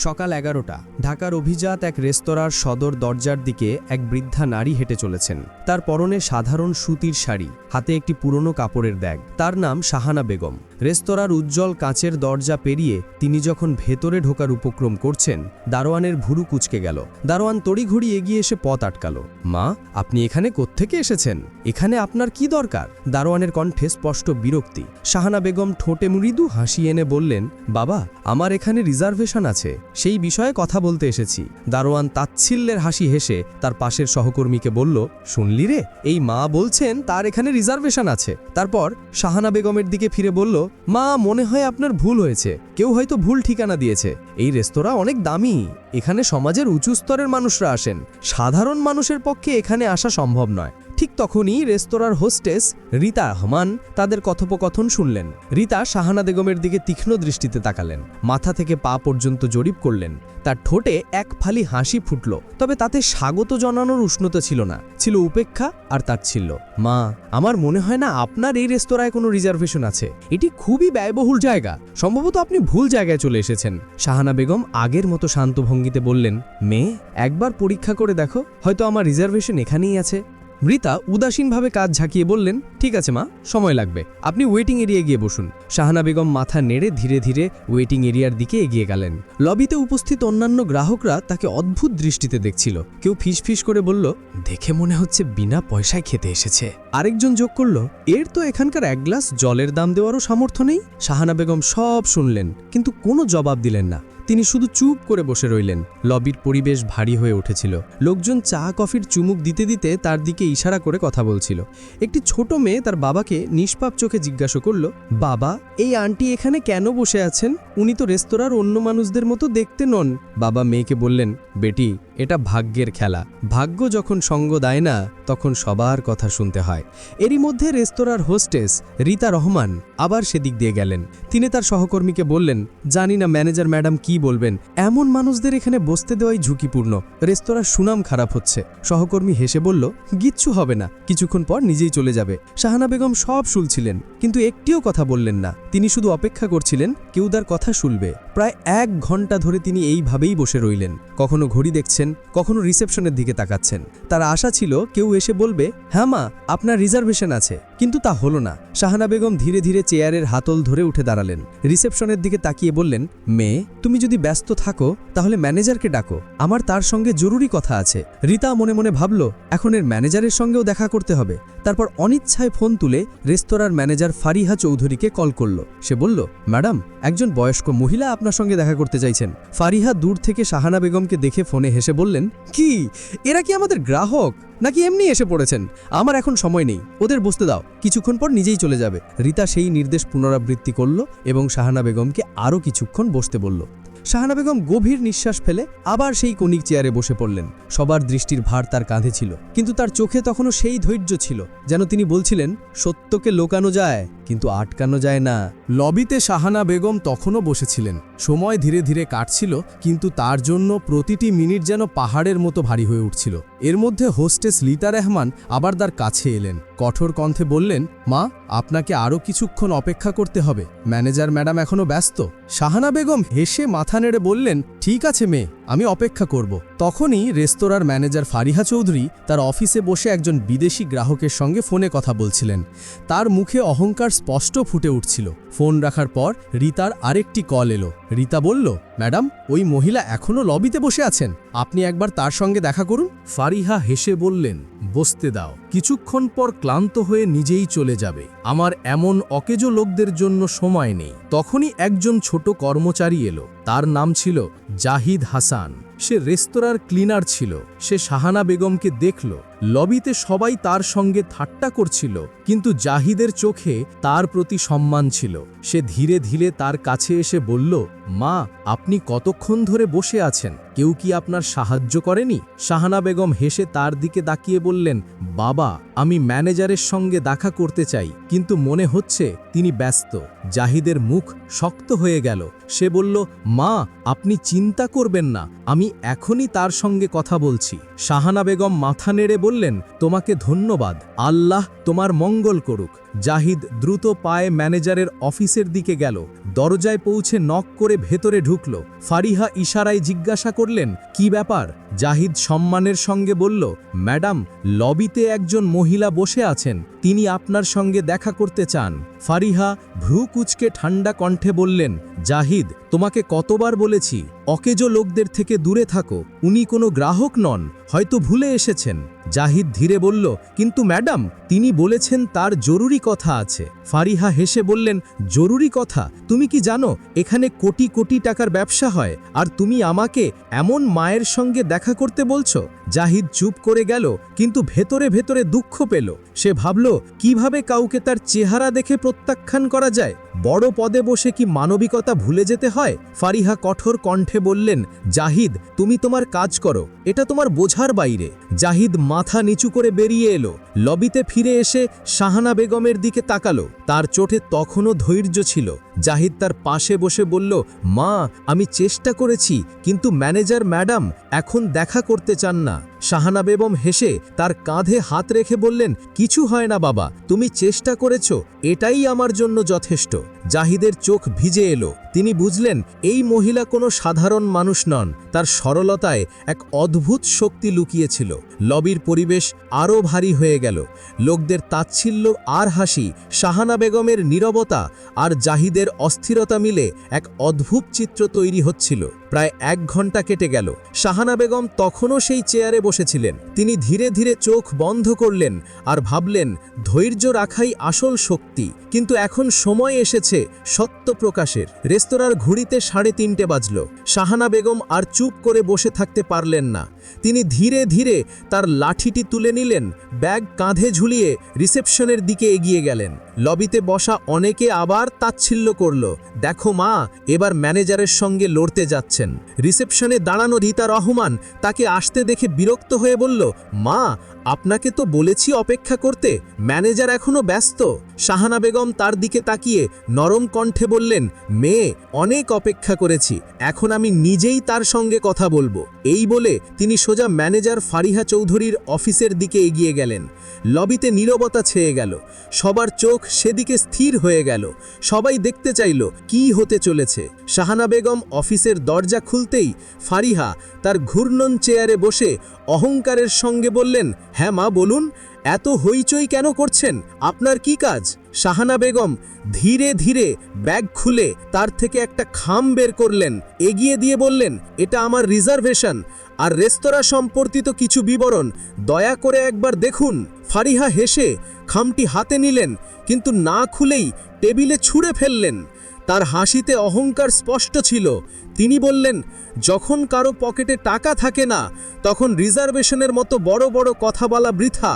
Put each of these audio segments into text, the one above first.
সকাল এগারোটা, ঢাকার অভিজাত এক রেস্তোরাঁর সদর দরজার দিকে এক বৃদ্ধা নারী হেঁটে চলেছেন। তার পরনে সাধারণ সুতির শাড়ি, হাতে একটি পুরনো কাপড়ের ব্যাগ। তার নাম শাহানা বেগম। রেস্তোরাঁর উজ্জ্বল কাঁচের দরজা পেরিয়ে তিনি যখন ভেতরে ঢোকার উপক্রম করছেন, দারোয়ানের ভুরু কুচকে গেল। দারোয়ান তড়িঘড়ি এগিয়ে এসে পথ আটকাল। মা, আপনি এখানে কোত্থেকে এসেছেন? এখানে আপনার কি দরকার? দারোয়ানের কণ্ঠে স্পষ্ট বিরক্তি। শাহানা বেগম ঠোঁটে মৃদু হাসি এনে বললেন, বাবা, আমার এখানে রিজার্ভেশন আছে। সেই বিষয়ে কথা বলতে এসেছি। দারোয়ান তাচ্ছিল্যের হাসি হেসে তার পাশের সহকর্মীকে বলল, শুনলি রে, এই মা বলছেন তার এখানে রিজার্ভেশন আছে। তারপর শাহানা বেগমের দিকে ফিরে বলল মা মনে হয় আপনার ভুল হয়েছে। কেউ হয়তো ভুল ঠিকানা দিয়েছে। এই রেস্তোরাঁ অনেক দামি। এখানে সমাজের উঁচু স্তরের মানুষরা আসেন। সাধারণ মানুষের পক্ষে এখানে আসা সম্ভব নয়। ঠিক তখনই রেস্তোরাঁর হোস্টেস রীতা রহমান তাদের কথোপকথন শুনলেন। রীতা শাহানা বেগমের দিকে তীক্ষ্ণ দৃষ্টিতে তাকালেন। মাথা থেকে পা পর্যন্ত জরিপ করলেন। তার ঠোঁটে এক ফালি হাসি ফুটল, তবে তাতে স্বাগত জানানোর উষ্ণতা ছিল না। ছিল উপেক্ষা আর তার ছিল, মা, আমার মনে হয় না আপনার এই রেস্তোরাঁয় কোনো রিজার্ভেশন আছে। এটি খুবই ব্যয়বহুল জায়গা। সম্ভবত আপনি ভুল জায়গায় চলে এসেছেন। শাহানা বেগম আগের মতো শান্ত ভঙ্গিতে বললেন, মেয়ে, একবার পরীক্ষা করে দেখো, হয়তো আমার রিজার্ভেশন এখানেই আছে। মৃতা উদাসীনভাবে কাজ ঝাঁকিয়ে বললেন, ঠিক আছে মা, সময় লাগবে। আপনি ওয়েটিং এরিয়ায় গিয়ে বসুন। শাহানা বেগম মাথা নেড়ে ধীরে ধীরে ওয়েটিং এরিয়ার দিকে এগিয়ে গেলেন। লবিতে উপস্থিত অন্যান্য গ্রাহকরা তাকে অদ্ভুত দৃষ্টিতে দেখছিল। কেউ ফিসফিস করে বলল, দেখে মনে হচ্ছে বিনা পয়সায় খেতে এসেছে। আরেকজন যোগ করল, এর তো এখানকার এক গ্লাস জলের দাম দেওয়ারও সামর্থ্য নেই? শাহানা বেগম সব শুনলেন, কিন্তু কোনো জবাব দিলেন না। তিনি শুধু চুপ করে বসে রইলেন। লবির পরিবেশ ভারী হয়ে উঠেছিল। লোকজন চা, কফির চুমুক দিতে দিতে তার দিকে ইশারা করে কথা বলছিল। একটি ছোট মেয়ে তার বাবাকে নিষ্পাপ চোখে জিজ্ঞাসা করল, বাবা, এই আন্টি এখানে কেন বসে আছেন? উনি তো রেস্তোরাঁর অন্য মানুষদের মতো দেখতে নন। বাবা মেয়েকে বললেন, বেটি এটা ভাগ্যের খেলা। ভাগ্য যখন সঙ্গ দেয় না, তখন সবার কথা শুনতে হয়। এরই মধ্যে রেস্তোরাঁর হোস্টেস রীতা রহমান আবার সেদিক দিয়ে গেলেন। তিনি তার সহকর্মীকে বললেন, জানি না ম্যানেজার ম্যাডাম কি বলবেন। এমন মানুষদের এখানে বসতে দেওয়াই ঝুঁকিপূর্ণ। রেস্তোরাঁর সুনাম খারাপ হচ্ছে। সহকর্মী হেসে বলল কিচ্ছু হবে না। কিছুক্ষণ পর নিজেই চলে যাবে। শাহানা বেগম সব শুনছিলেন কিন্তু একটিও কথা বললেন না। তিনি শুধু অপেক্ষা করছিলেন, কেউ তার কথা শুনবে। প্রায় এক ঘণ্টা ধরে তিনি এইভাবেই বসে রইলেন। কখনো ঘড়ি দেখছেন, কখনো রিসেপশনের দিকে তাকাচ্ছেন। তার আশা ছিল কেউ এসে বলবে হ্যাঁ মা, আপনার রিজার্ভেশন আছে। কিন্তু তা হলো না। শাহানা বেগম ধীরে ধীরে চেয়ারের হাতল ধরে উঠে দাঁড়ালেন। রিসেপশনের দিকে তাকিয়ে বললেন, মেয়ে, তুমি যদি ব্যস্ত থাকো, তাহলে ম্যানেজারকে ডাকো। আমার তার সঙ্গে জরুরি কথা আছে। রীতা মনে মনে ভাবল, এখন এর ম্যানেজারের সঙ্গেও দেখা করতে হবে। তারপর অনিচ্ছায় ফোন তুলে রেস্তোরাঁর ম্যানেজার ফারিহা চৌধুরীকে কল করল। সে বলল, ম্যাডাম, একজন বয়স্ক মহিলা আপনার সঙ্গে দেখা করতে চাইছেন। ফারিহা দূর থেকে শাহানা বেগমকে দেখে ফোনে হেসে বললেন, কি? এরা কি আমাদের গ্রাহক? নাকি এমনি এসে পড়েছেন? আমার এখন সময় নেই। ওদের বসতে দাও। কিছুক্ষণ পর নিজেই চলে যাবে। রীতা সেই নির্দেশ পুনরাবৃত্তি করল এবং শাহানা বেগমকে আরও কিছুক্ষণ বসতে বলল। শাহানা বেগম গভীর নিঃশ্বাস ফেলে আবার সেই কনিক চেয়ারে বসে পড়লেন। সবার দৃষ্টির ভার তার কাঁধে ছিল, কিন্তু তার চোখে তখনও সেই ধৈর্য ছিল, যেন তিনি বলছিলেন, সত্যকে লোকানো যায়, কিন্তু আটকানো যায় না। লবিতে শাহানা বেগম তখনও বসেছিলেন। সময় ধীরে ধীরে কাটছিল, কিন্তু তার জন্য প্রতিটি মিনিট যেন পাহাড়ের মতো ভারী হয়ে উঠছিল। এর মধ্যে হোস্টেস লিতা রহমান আবার তার কাছে এলেন। কঠোর কণ্ঠে বললেন, মা, আপনাকে আরও কিছুক্ষণ অপেক্ষা করতে হবে। ম্যানেজার ম্যাডাম এখনও ব্যস্ত। শাহানা বেগম হেসে মাথা নেড়ে বললেন, ঠিক আছে মেয়ে। আমি অপেক্ষা করব। তখনই রেস্তোরাঁর ম্যানেজার ফারিহা চৌধুরী তার অফিসে বসে একজন বিদেশি গ্রাহকের সঙ্গে ফোনে কথা বলছিলেন। তার মুখে অহংকার স্পষ্ট ফুটে উঠছিল। ফোন রাখার পর রিতার আরেকটি কল এলো। রিতা বলল, ম্যাডাম, ওই মহিলা এখনও লবিতে বসে আছেন। আপনি একবার তার সঙ্গে দেখা করুন। ফারিহা হেসে বললেন, বসতে দাও। কিছুক্ষণ পর ক্লান্ত হয়ে নিজেই চলে যাবে। আমার এমন অকেজো লোকদের জন্য সময় নেই। তখনই একজন ছোট কর্মচারী এলো। তার নাম ছিল জাহিদ হাসান। সে রেস্তোরাঁর ক্লিনার ছিল। সে শাহানা বেগমকে দেখল। লবিতে সবাই তার সঙ্গে ঠাট্টা করছিল, কিন্তু জাহিদের চোখে তার প্রতি সম্মান ছিল। সে ধীরে ধীরে তার কাছে এসে বলল, মা, আপনি কতক্ষণ ধরে বসে আছেন? কেউ কি আপনার সাহায্য করেনি? শাহানা বেগম হেসে তার দিকে তাকিয়ে বললেন, বাবা, আমি ম্যানেজারের সঙ্গে দেখা করতে চাই, কিন্তু মনে হচ্ছে তিনি ব্যস্ত। জাহিদের মুখ শক্ত হয়ে গেল। সে বলল, মা, আপনি চিন্তা করবেন না, আমি এখনই তার সঙ্গে কথা বলছি। শাহানা বেগম মাথা নেড়ে বললেন, তোমাকে ধন্যবাদ। আল্লাহ তোমার মঙ্গল করুক। জাহিদ দ্রুত পায়ে ম্যানেজারের অফিসের দিকে গেল। দরজায় পৌঁছে নক করে ভেতরে ঢুকল। ফারিহা ইশারায় জিজ্ঞাসা করলেন, কি ব্যাপার? জাহিদ সম্মানের সঙ্গে বলল, ম্যাডাম, লবিতে একজন মহিলা বসে আছেন। তিনি আপনার সঙ্গে দেখা করতে চান। ফারিহা ভ্রু কুচকে ঠান্ডা কণ্ঠে বললেন, জাহিদ, তোমাকে কতবার বলেছি, অকেজো লোকদের থেকে দূরে থাকো। উনি কোনো গ্রাহক নন, হয়তো ভুলে এসেছেন। জাহিদ ধীরে বলল, কিন্তু ম্যাডাম, তিনি বলেছেন তার জরুরি কথা আছে। ফারিহা হেসে বললেন, জরুরি কথা? তুমি কি জানো, এখানে কোটি কোটি টাকার ব্যবসা হয়, আর তুমি আমাকে এমন মায়ের সঙ্গে দেখা করতে বলছো? জাহিদ চুপ করে গেল, কিন্তু ভেতরে ভেতরে দুঃখ পেল। সে ভাবল, কীভাবে কাউকে তার চেহারা দেখে প্রত্যাখ্যান করা যায়? বড় পদে বসে কি মানবিকতা ভুলে যেতে হয়? ফারিহা কঠোর কণ্ঠে বললেন, জাহিদ, তুমি তোমার কাজ করো। এটা তোমার বোঝার বাইরে। জাহিদ মাথা নিচু করে বেরিয়ে এলো। লবিতে ফিরে এসে শাহানা বেগমের দিকে তাকালো। তার চোটে তখনও ধৈর্য ছিল। জাহিদ তার পাশে বসে বলল, মা, আমি চেষ্টা করেছি, কিন্তু ম্যানেজার ম্যাডাম এখন দেখা করতে চান না। শাহানা বেগম হেসে তার কাঁধে হাত রেখে বললেন, কিছু হয় না বাবা, তুমি চেষ্টা করেছ, এটাই আমার জন্য যথেষ্ট। জাহিদের চোখ ভিজে এলো। তিনি বুঝলেন, এই মহিলা কোনো সাধারণ মানুষ নন, তার সরলতায় এক অদ্ভুত শক্তি লুকিয়েছিল। লবির পরিবেশ আরও ভারী হয়ে গেল। লোকদের তাচ্ছিল্য আর হাসি, শাহানা বেগমের নীরবতা আর জাহিদের অস্থিরতা মিলে এক অদ্ভুত চিত্র তৈরি হচ্ছিল। প্রায় এক ঘণ্টা কেটে গেল। শাহানা বেগম তখনও সেই চেয়ারে বসেছিলেন। তিনি ধীরে ধীরে চোখ বন্ধ করলেন আর ভাবলেন, ধৈর্য রাখাই আসল শক্তি। কিন্তু এখন সময় এসেছে সত্য প্রকাশের। রেস্তোরাঁর ঘুড়িতে সাড়ে তিনটে বাজল। শাহানা বেগম আর চুপ করে বসে থাকতে পারলেন না। তিনি ধীরে ধীরে তার লাঠিটি তুলে নিলেন, ব্যাগ কাঁধে ঝুলিয়ে রিসেপশনের দিকে এগিয়ে গেলেন। লবিতে বসা অনেকে আবার তাচ্ছিল্য করল, দেখো মা, এবার ম্যানেজারের সঙ্গে লড়তে যাচ্ছেন রিসেপশনে দাঁড়ানো রীতা রহমান তাকে আসতে দেখে বিরক্ত হয়ে বলল, মা, আপনাকে তো বলেছি অপেক্ষা করতে। ম্যানেজার এখনও ব্যস্ত। শাহানা বেগম তার দিকে তাকিয়ে নরম কণ্ঠে বললেন, মেয়ে, অনেক অপেক্ষা করেছি, এখন আমি নিজেই তার সঙ্গে কথা বলব। এই বলে তিনি সোজা ম্যানেজার ফারিহা চৌধুরীর অফিসের দিকে এগিয়ে গেলেন। লবিতে নীরবতা ছেয়ে গেল, সবার চোখ সেদিকে স্থির হয়ে গেল, সবাই দেখতে চাইল, কি হতে চলেছে? শাহানা বেগম অফিসের দরজা খুলতেই ফারিহা তার ঘূর্ণন চেয়ারে বসে অহংকারের সঙ্গে বললেন হ্যাঁ মা, বলুন। এত হইচই কেন করছেন? আপনার কি কাজ? শাহানা বেগম ধীরে ধীরে ব্যাগ খুলে তার থেকে একটা খাম বের করলেন, এগিয়ে দিয়ে বললেন, এটা আমার রিজার্ভেশন। আর রেস্তোরাঁ সম্পর্কিত কিছু বিবরণ, দয়া করে একবার দেখুন। ফারিহা হেসে খামটি হাতে নিলেন, কিন্তু না খুলেই টেবিলে ছুঁড়ে ফেললেন। তার হাসিতে অহংকার স্পষ্ট ছিল। তিনি বললেন, যখন কারও পকেটে টাকা থাকে না, তখন রিজার্ভেশনের মতো বড় বড় কথা বলা বৃথা।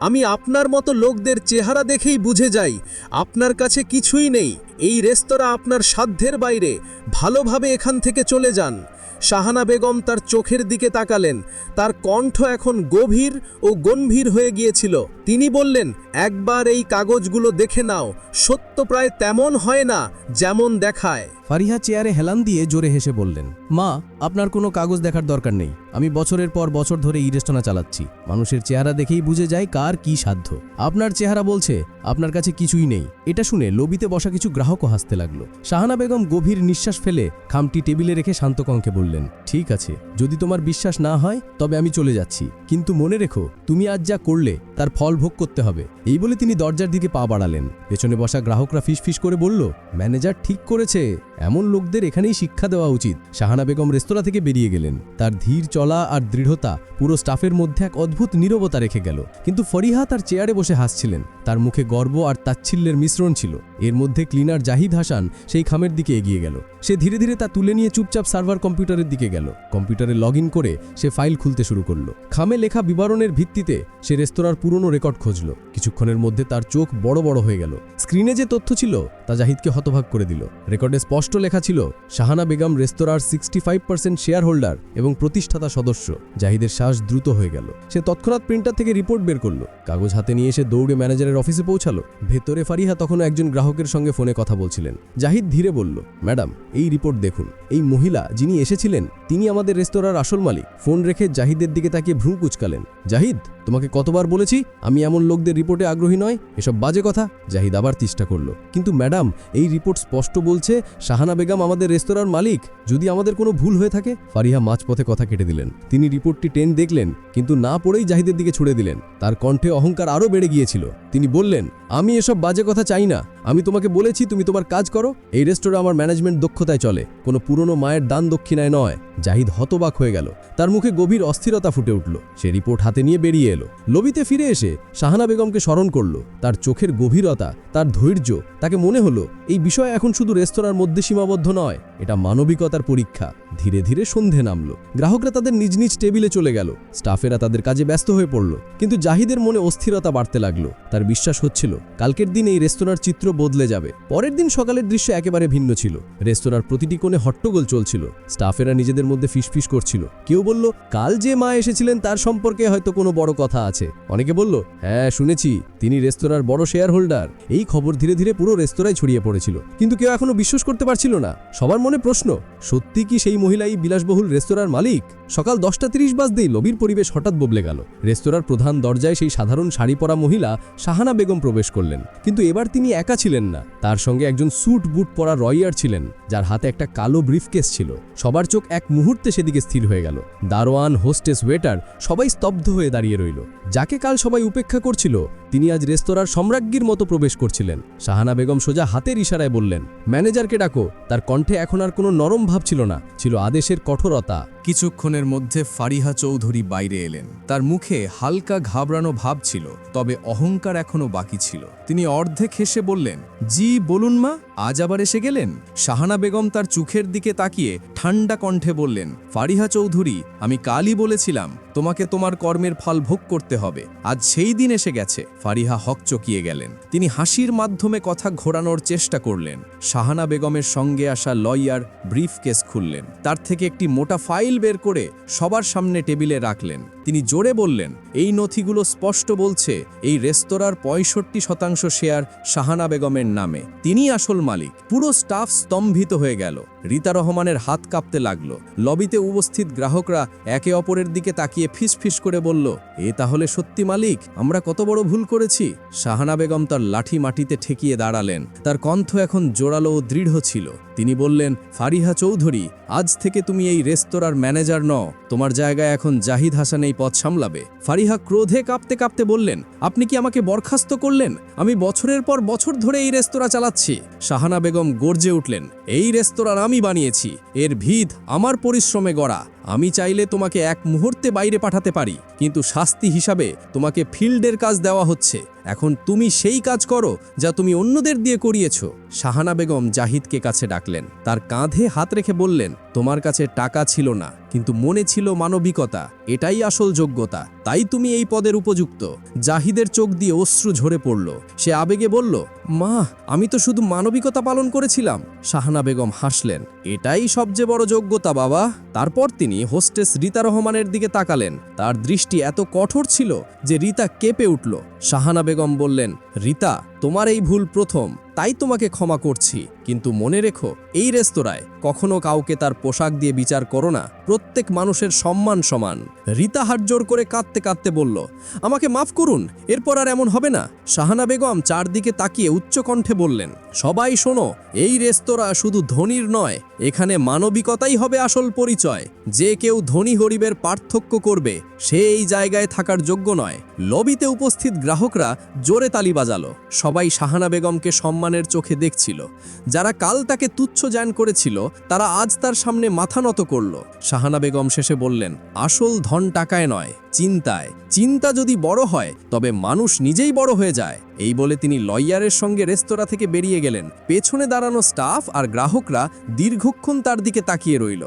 আমি আপনার মতো লোকদের চেহারা দেখেই বুঝে যাই, আপনার কাছে কিছুই নেই। এই রেস্তোরাঁ আপনার সাধ্যের বাইরে। ভালোভাবে এখান থেকে চলে যান। শাহানা বেগম তার চোখের দিকে তাকালেন। তার কণ্ঠ এখন গভীর ও গম্ভীর হয়ে গিয়েছিল। তিনি বললেন, একবার এই কাগজগুলো দেখে নাও। সত্য প্রায় তেমন হয় না যেমন দেখায়। ফারিহা চেয়ারে হেলান দিয়ে জোরে হেসে বললেন, মা, আপনার কোনো কাগজ দেখার দরকার নেই। আমি বছরের পর বছর ধরে এই রেস্তোরাঁ চালাচ্ছি। মানুষের চেহারা দেখেই বুঝে যায় কার কি সাধ্য। আপনার চেহারা বলছে, আপনার কাছে কিছুই নেই। এটা শুনে লবিতে বসা কিছু গ্রাহকও হাসতে লাগল। শাহানা বেগম গভীর নিঃশ্বাস ফেলে খামটি টেবিলে রেখে শান্ত কঙ্কে বললেন, ঠিক আছে, যদি তোমার বিশ্বাস না হয়, তবে আমি চলে যাচ্ছি। কিন্তু মনে রেখো, তুমি আজ যা করলে, তার ফল ভোগ করতে হবে। এই বলে তিনি দরজার দিকে পা বাড়ালেন। পেছনে বসা গ্রাহকরা ফিসফিস করে বলল, ম্যানেজার ঠিক করেছে। এমন লোকদের এখানেই শিক্ষা দেওয়া উচিত। শাহানা বেগম রেস্তোরাঁ থেকে বেরিয়ে গেলেন। তার ধীর চলা আর দৃঢ়তা পুরো স্টাফের মধ্যে এক অদ্ভুত নীরবতা রেখে গেল। কিন্তু ফরিহা তার চেয়ারে বসে হাসছিলেন। তার মুখে গর্ব আর তাচ্ছিল্যের মিশ্রণ ছিল। এর মধ্যে ক্লিনার জাহিদ হাসান সেই খামের দিকে এগিয়ে গেল। সে ধীরে ধীরে তা তুলে নিয়ে চুপচাপ সার্ভার কম্পিউটারের দিকে গেল। কম্পিউটারে লগ করে সে ফাইল খুলতে শুরু করল। খামে লেখা বিবরণের ভিত্তিতে সে রেস্তোরাঁর পুরনো রেকর্ড খুঁজল। কিছুক্ষণের মধ্যে তার চোখ বড় বড় হয়ে গেল। স্ক্রিনে যে তথ্য ছিল, তা জাহিদকে হতভাগ করে দিল। রেকর্ডে স্পষ্ট লেখা ছিল, শাহানা বেগম রেস্তোরাঁর sixty five percent shareholder এবং প্রতিষ্ঠাতা সদস্য। জাহিদের শ্বাস দ্রুত হয়ে গেল। সে তৎক্ষণাৎ প্রিন্টার থেকে রিপোর্ট বের করল। কাগজ হাতে নিয়ে এসে দৌড়ে ম্যানেজারের অফিসে পৌঁছালো। ভেতরে ফারিহা তখনও একজন গ্রাহকের সঙ্গে ফোনে কথা বলছিলেন। জাহিদ ধীরে বলল, ম্যাডাম, এই রিপোর্ট দেখুন। এই মহিলা যিনি এসেছিলেন, তিনি আমাদের রেস্তোরাঁর আসল মালিক। ফোন রেখে জাহিদের দিকে তাকিয়ে ভ্রু কুচকালেন। জাহিদ, তোমাকে কতবার বলেছি আমি এমন লোকদের রিপোর্টে আগ্রহী নয়? এসব বাজে কথা। জাহিদ আবার চেষ্টা করল। কিন্তু ম্যাডাম, এই রিপোর্ট স্পষ্ট বলছে শাহানা বেগম আমাদের রেস্তোরাঁর মালিক। যদি আমাদের কোনো ভুল হয়ে থাকে, ফারিহা মাঝপথে কথা কেটে দিলেন। তিনি রিপোর্টটি টেন দেখলেন, কিন্তু না পড়েই জাহিদের দিকে ছুড়ে দিলেন। তার কণ্ঠে অহংকার আরও বেড়ে গিয়েছিল। তিনি বললেন, আমি এসব বাজে কথা চাই না। আমি তোমাকে বলেছি তুমি তোমার কাজ করো। এই রেস্টোরাঁ আমার ম্যানেজমেন্ট দক্ষতায় চলে। কোনো পুরনো মায়ের দান দক্ষিণায় নয়। জাহিদ হতবাক হয়ে গেল। তার মুখে গভীর অস্থিরতা ফুটে উঠল। সে রিপোর্ট হাতে নিয়ে বেরিয়ে এলো। লবিতে ফিরে এসে শাহানা বেগমকে স্মরণ করল। তার চোখের গভীরতা, তার ধৈর্য, তাকে মনে হলো, এই বিষয় এখন শুধু রেস্তোরাঁর মধ্যে সীমাবদ্ধ নয়, এটা মানবিকতার পরীক্ষা। ধীরে ধীরে সন্ধে নামল। গ্রাহকরা তাদের নিজ নিজ টেবিলে চলে গেল। স্টাফেরা তাদের কাজে ব্যস্ত হয়ে পড়ল। কিন্তু জাহিদের মনে অস্থিরতা বাড়তে লাগল। তার বিশ্বাস হচ্ছিল, কালকের দিন এই রেস্তোরাঁর চিত্র বদলে যাবে। পরের দিন সকালের দৃশ্য একেবারে ভিন্ন ছিল। রেস্তোরাঁর প্রতিটি কোণে হট্টগোল চলছিল। স্টাফেরা নিজেদের মধ্যে ফিসফিস করছিল। কেউ বলল, কাল যে মা এসেছিলেন তার সম্পর্কে হয়তো কোনো বড় কথা আছে। অনেকে বলল হ্যাঁ শুনেছি। তিনি রেস্তোরাঁর বড় শেয়ার হোল্ডার এই খবর ধীরে ধীরে পুরো রেস্তোরাঁয় ছড়িয়ে পড়েছিল। কিন্তু কেউ এখনও বিশ্বাস করতে পারছিল না। সবার মনে প্রশ্ন, সত্যি কি সেই মহিলা এই বিলাসবহুল রেস্তোরাঁর মালিক? সকাল দশটা তিরিশ বাজতেই লবির পরিবেশ হঠাৎ বদলে গেল। রেস্তোরাঁর প্রধান দরজায় সেই সাধারণ শাড়ি পরা মহিলা শাহানা বেগম প্রবেশ করলেন। কিন্তু এবার তিনি একা ছিলেন না। তার সঙ্গে একজন স্যুট বুট পরা রয়ার ছিলেন, যার হাতে একটা কালো ব্রিফকেস ছিল। সবার চোখ এক মুহূর্তে সেদিকে স্থির হয়ে গেল। দারোয়ান, হোস্টেস, ওয়েটার সবাই স্তব্ধ হয়ে দাঁড়িয়ে রইল। যাকে কাল সবাই উপেক্ষা করছিল তিনি আজ রেস্তোরাঁর সম্রাজ্ঞীর মতো প্রবেশ করছিলেন। শাহানা বেগম সোজা হাতের ইশারায় বললেন, ম্যানেজারকে ডাকো। তার কণ্ঠে এখন আর কোনো নরম ভাব ছিল না। ছিল আদেশের কঠোরতা। কিছুক্ষণের মধ্যে ফারিহা চৌধুরী বাইরে এলেন। তার মুখে হালকা ঘাবড়ানো ভাব ছিল, তবে অহংকার এখনও বাকি ছিল। তিনি অর্ধেক হেসে বললেন, জি, বলুন মা। আজ আবার এসে গেলেন? শাহানা বেগম তার চোখের দিকে তাকিয়ে ঠান্ডা কণ্ঠে বললেন, ফারিহা চৌধুরী, আমি কালই বলেছিলাম, তোমাকে তোমার কর্মের ফল ভোগ করতে হবে। আজ সেই দিন এসে গেছে। ফারিহা হক চকিয়ে গেলেন। তিনি হাসির মাধ্যমে কথা ঘোরানোর চেষ্টা করলেন। শাহানা বেগমের সঙ্গে আসা লয়ার ব্রিফ কেস খুললেন। তার থেকে একটি মোটা ফাইল বের করে সবার সামনে টেবিলে রাখলেন। তিনি জোরে বললেন, এই নথিগুলো স্পষ্ট বলছে, এই রেস্তোরাঁর পঁয়ষট্টি শতাংশ শেয়ার শাহানা বেগমের নামে। তিনি আসল মালিক। পুরো স্টাফ স্তম্ভিত হয়ে গেল। রীতা রহমানের হাত কাঁপতে লাগল। লবিতে উপস্থিত গ্রাহকরা একে অপরের দিকে তাকিয়ে ফিসফিস করে বলল, এ তাহলে সত্যি মালিক, আমরা কত বড় ভুল করেছি? শাহানা বেগম তার লাঠি মাটিতে ঠেকিয়ে দাঁড়ালেন। তার কণ্ঠ এখন জোরালো ও দৃঢ় ছিল। তিনি বললেন, ফারিহা চৌধুরী, আজ থেকে তুমি এই রেস্তোরাঁর ম্যানেজার নও। তোমার জায়গায় এখন জাহিদ হাসান এই পথ সামলাবে। ফারিহা ক্রোধে কাঁপতে কাঁপতে বললেন, আপনি কি আমাকে বরখাস্ত করলেন? আমি বছরের পর বছর ধরে এই রেস্তোরাঁ চালাচ্ছি। শাহানা বেগম গর্জে উঠলেন, এই রেস্তোরাঁ আমি বানিয়েছি। এর ভিত আমার পরিশ্রমে গড়া। আমি চাইলে তোমাকে এক মুহূর্তে বাইরে পাঠাতে পারি, কিন্তু শাস্তি হিসাবে তোমাকে ফিল্ডের কাজ দেওয়া হচ্ছে। এখন তুমি সেই কাজ করো যা তুমি অন্যদের দিয়ে করিয়েছ। শাহানা বেগম জাহিদকে কাছে ডাকলেন। তার কাঁধে হাত রেখে বললেন, তোমার কাছে টাকা ছিল না, কিন্তু মনে ছিল মানবিকতা, এটাই আসল যোগ্যতা। তাই তুমি এই পদের উপযুক্ত। জাহিদের চোখ দিয়ে অশ্রু ঝরে পড়ল। সে আবেগে বলল, মা, আমি তো শুধু মানবিকতা পালন করেছিলাম। শাহানা বেগম হাসলেন, এটাই সবচেয়ে বড় যোগ্যতা বাবা। তারপর তিনি হোস্টেস রীতা রহমানের দিকে তাকালেন। তার দৃষ্টি এত কঠোর ছিল যে রীতা কেঁপে উঠল। শাহানা বেগম বললেন, রিতা, তোমার এই ভুল প্রথম, তাই তোমাকে ক্ষমা করছি। কিন্তু মনে রেখো, এই রেস্তোরাঁয় কখনো কাউকে তার পোশাক দিয়ে বিচার করো না। প্রত্যেক মানুষের সম্মান সমান। রীতা হাত জোর করে কাঁদতে কাঁদতে বলল, আমাকে মাফ করুন, এরপর আর এমন হবে না। শাহানা বেগম চারদিকে তাকিয়ে উচ্চকণ্ঠে বললেন, সবাই শোনো, এই রেস্তোরাঁ শুধু ধনীর নয়, এখানে মানবিকতাই হবে আসল পরিচয়। যে কেউ ধনী হরিবের পার্থক্য করবে, সে এই জায়গায় থাকার যোগ্য নয়। লবিতে উপস্থিত গ্রাহকরা জোরে তালি বাজালো। সবাই শাহানা বেগমকে সম্মানের চোখে দেখছিল। যারা কাল তাকে তুচ্ছ জ্ঞান করেছিল, তারা আজ তার সামনে মাথা নত করল। শাহানা বেগম শেষে বললেন, আসল ধন টাকায় নয়, চিন্তায়। চিন্তা যদি বড় হয়, তবে মানুষ নিজেই বড় হয়ে যায়। এই বলে তিনি লয়ারের সঙ্গে রেস্তোরাঁ থেকে বেরিয়ে গেলেন। পেছনে দাঁড়ানো স্টাফ আর গ্রাহকরা দীর্ঘক্ষণ তার দিকে তাকিয়ে রইল।